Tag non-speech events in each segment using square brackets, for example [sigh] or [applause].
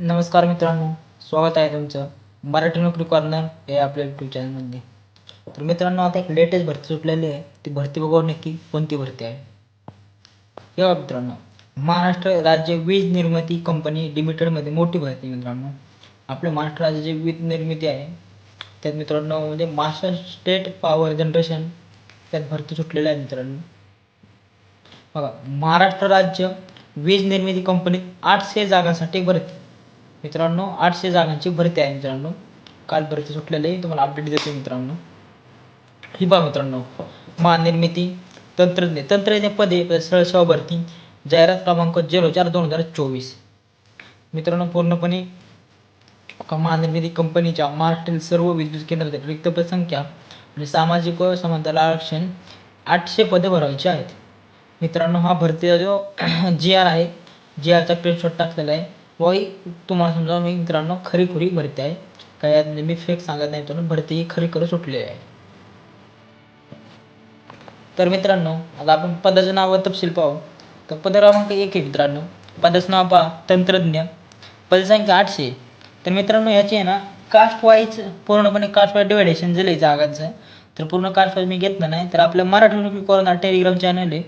नमस्कार मित्रांनो स्वागत आहे तुमचं मराठी नोकरी कॉर्नर हे आपल्या यूट्यूब चॅनलमध्ये तर मित्रांनो आता एक लेटेस्ट भरती सुटलेली आहे. ती भरती बघावं नक्की कोणती भरती आहे. हे बघा मित्रांनो महाराष्ट्र राज्य वीज निर्मिती कंपनी लिमिटेडमध्ये मोठी भरती आहे मित्रांनो. आपल्या महाराष्ट्र राज्याची वीज निर्मिती आहे त्यात मित्रांनो म्हणजे महाराष्ट्र स्टेट पॉवर जनरेशन त्यात भरती सुटलेली आहे मित्रांनो. बघा महाराष्ट्र राज्य वीज निर्मिती कंपनीत आठशे जागांसाठी भरती. मित्रांनो आठशे जागांची भरती आहे मित्रांनो. काल भरती सुटलेली आहे तुम्हाला अपडेट देतो मित्रांनो. ही बघा मित्रांनो महानिर्मिती तंत्रज्ञ तंत्रज्ञ पदे सरसेवा भरती जाहिरात क्रमांक झिरो चार दोन हजार चोवीस. मित्रांनो पूर्णपणे महानिर्मिती कंपनीच्या महाराष्ट्रातील सर्व विद्युत केंद्रातील रिक्त पद संख्या सामाजिक व समांतर आरक्षण आठशे पदे भरायची आहेत. मित्रांनो हा भरतीचा जो [clears throat] जी आर आहे जी आरचा प्रिंटशॉट टाकलेला आहे. वही तुम्हाला समजा मी मित्रांनो खरीखुरी भरती आहे. काय यात म्हणजे मी फेक सांगत नाही मित्रांनो भरती ही खरी खरं सुटलेली आहे. तर मित्रांनो आता आपण पदाचं नाव तपशील पाहू. तर पद क्रमांक एक आहे मित्रांनो. पदाचं नाव पहा तंत्रज्ञ. पदसंख्या आठशे. तर मित्रांनो याची आहे ना कास्ट वाईज पूर्णपणे कास्ट वाईज डिवायडेशन झालं आहे जागांचं. तर पूर्ण कास्ट वाईज मी घेतलं नाही तर आपल्या मराठी मी कोरोना टेलिग्राम चॅनल आहे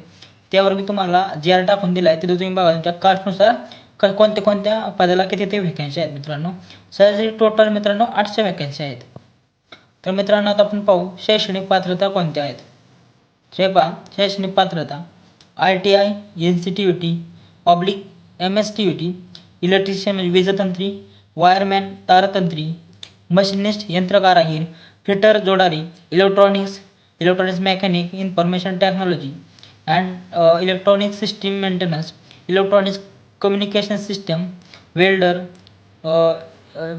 त्यावर मी तुम्हाला जे आर टाकून दिला आहे तिथं तुम्ही बघा तुमच्या कास्टनुसार क कोणत्या कोणत्या पदाला किती ते व्हॅकन्सी आहेत मित्रांनो? सरासरी टोटल मित्रांनो आठशे व्हॅकन्सी आहेत. तर मित्रांनो आता आपण पाहू शैक्षणिक पात्रता कोणत्या आहेत. हे पहा शैक्षणिक पात्रता. I T I N C T U T public M S T U T electrician म्हणजे वीजतंत्री वायरमॅन तारतंत्री मशिनिस्ट यंत्रकारागीर fitter जोडारी electronics electronics mechanic information technology and electronic system maintenance electronics communication system welder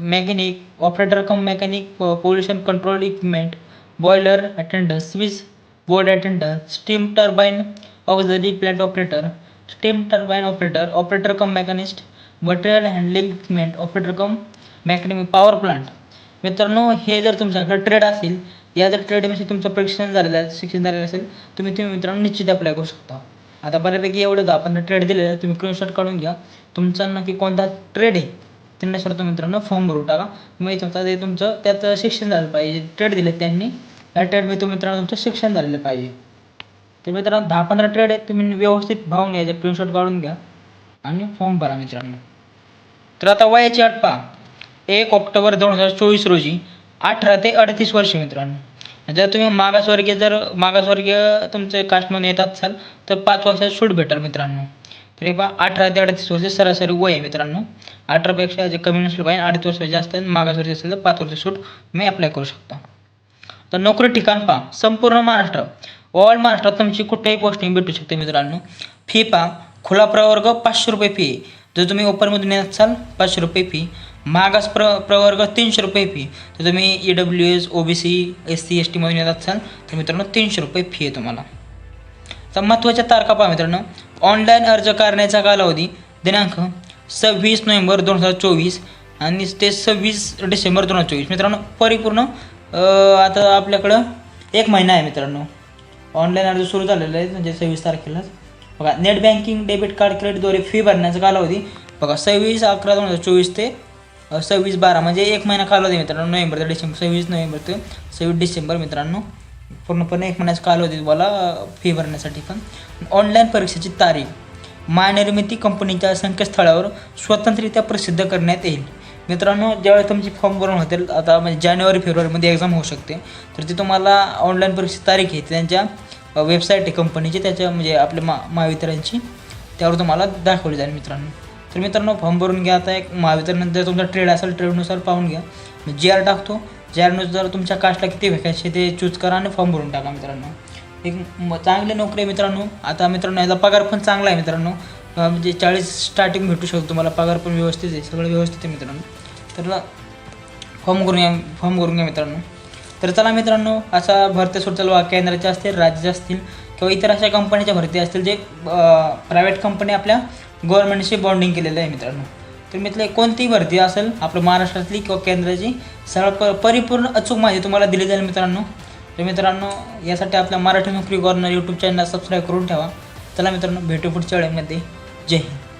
mechanic operator cum mechanic pollution control equipment boiler attendance switchboard attender steam turbine auxiliary plant operator steam turbine operator operator cum machinist material handling equipment operator cum mechanic power plant मित्रांनो हे जर तुमच्याकडे trade असेल या जर ट्रेडविषयी तुमचं प्रशिक्षण झालेलं आहे शिक्षण झालेलं असेल तुम्ही तुम्ही मित्रांनो निश्चित अप्लाय करू शकता. आता बऱ्यापैकी एवढं दहा पंधरा ट्रेड दिलेलं आहे तुम्ही स्क्रीनशॉट काढून घ्या. तुमचा नक्की कोणता ट्रेड आहे त्यांना तुम्ही मित्रांनो फॉर्म भरून टाका. मग तुमचा ते तुमचं त्यात शिक्षण झालं पाहिजे. ट्रेड दिले त्यांनी. त्या ट्रेडमध्ये तुम्ही मित्रांनो तुमचं शिक्षण झालेलं पाहिजे. तर मित्रांनो दहा पंधरा ट्रेड आहेत तुम्ही व्यवस्थित भावून घ्यायचे स्क्रीनशॉट काढून घ्या आणि फॉर्म भरा मित्रांनो. तर आता वयाची अट पहा. एक ऑक्टोबर दोन हजार चोवीस रोजी अठरा ते अडतीस वर्ष मित्रांनो. जर तुम्ही मागासवर्गीय जर मागासवर्गीय तुमचे कास्टमधून येत असाल तर पाच वर्षाची सूट भेटेल मित्रांनो. तरी पहा अठरा ते अडतीस वर्ष सरासरी वय आहे मित्रांनो. अठरापेक्षा जे कमी नसलं पाहिजे अडीच वर्ष जास्त आहे मागासवर्गीय असेल तर पाच वर्ष सूट तुम्ही अप्लाय करू शकता. तर नोकरी ठिकाण पहा संपूर्ण महाराष्ट्र. ऑल महाराष्ट्रात तुमची कुठल्याही पोस्टिंग भेटू शकते मित्रांनो. फी पहा खुला प्रवर्ग पाचशे रुपये फी आहे. जर तुम्ही ओपनमधून येत असाल पाचशे रुपये फी मागास प्र प्रवर्ग तीनशे रुपये फी तर तुम्ही E W S O B C S C S टीमधून येत असाल तर मित्रांनो तीनशे रुपये फी आहे तुम्हाला. तर महत्त्वाच्या तारखा पहा मित्रांनो. ऑनलाईन अर्ज करण्याचा कालावधी दिनांक सव्वीस नोव्हेंबर दोन हजार चोवीस आणि ते सव्वीस डिसेंबर दोन हजार चोवीस. मित्रांनो परिपूर्ण आता आपल्याकडं एक महिना आहे मित्रांनो. ऑनलाईन अर्ज सुरू झालेला आहे म्हणजे सव्वीस तारखेलाच. बघा नेट बँकिंग डेबिट कार्ड क्रेडिटद्वारे फी भरण्याचा कालावधी बघा सव्वीस अकरा दोन हजार चोवीस ते सव्वीस बारा म्हणजे एक महिना कालावधी मित्रांनो नोव्हेंबर ते डिसेंबर सव्वीस नोव्हेंबर ते सव्वीस डिसेंबर मित्रांनो पूर्णपणे एक महिन्याचा कालावधी तुम्हाला फी भरण्यासाठी पण. ऑनलाईन परीक्षेची तारीख मायनिर्मिती कंपनीच्या संकेतस्थळावर स्वतंत्ररित्या प्रसिद्ध करण्यात येईल. मित्रांनो ज्यावेळी तुमची फॉर्म भरून होतील आता म्हणजे जानेवारी फेब्रुवारीमध्ये एक्झाम होऊ शकते. तर ती तुम्हाला ऑनलाईन परीक्षेची तारीख आहे त्यांच्या वेबसाईट आहे कंपनीची त्याच्या म्हणजे आपल्या मा महावितरणची. त्यावर तुम्हाला दाखवली जाईल मित्रांनो. तर मित्रांनो फॉर्म भरून घ्या आता एक. महावितरण जर तुमचा ट्रेड असेल ट्रेडनुसार पाहून घ्या. जी आर टाकतो. जी आरनुसार तुमच्या कास्टला किती व्हॅकन्सी ते चूज करा आणि फॉर्म भरून टाका मित्रांनो. एक म- चांगली नोकरी आहे मित्रांनो. आता मित्रांनो याचा पगार पण चांगला आहे मित्रांनो. म्हणजे चाळीस स्टार्टिंग भेटू शकतो तुम्हाला. पगार पण व्यवस्थित आहे. सगळं व्यवस्थित आहे मित्रांनो. तर फॉर्म करून घ्या फॉर्म करून घ्या मित्रांनो. तर चला मित्रांनो असा भरती सुरू वा केंद्राच्या असतील राज्याच्या असतील किंवा इतर अशा कंपनीच्या भरती असतील जे प्रायव्हेट कंपनी आपल्या गव्हर्नमेंटशी बॉन्डिंग केलेलं आहे मित्रांनो. तर मित्र कोणतीही भरती असेल आपल्या महाराष्ट्रातली किंवा केंद्राची सर्व प परिपूर्ण अचूक माहिती तुम्हाला दिली जाईल मित्रांनो. तर मित्रांनो यासाठी आपल्या मराठी नोकरी कॉर्नर यूट्यूब चॅनल सबस्क्राईब करून ठेवा. चला मित्रांनो भेटू पुढच्या वेळेमध्ये. जय हिंद.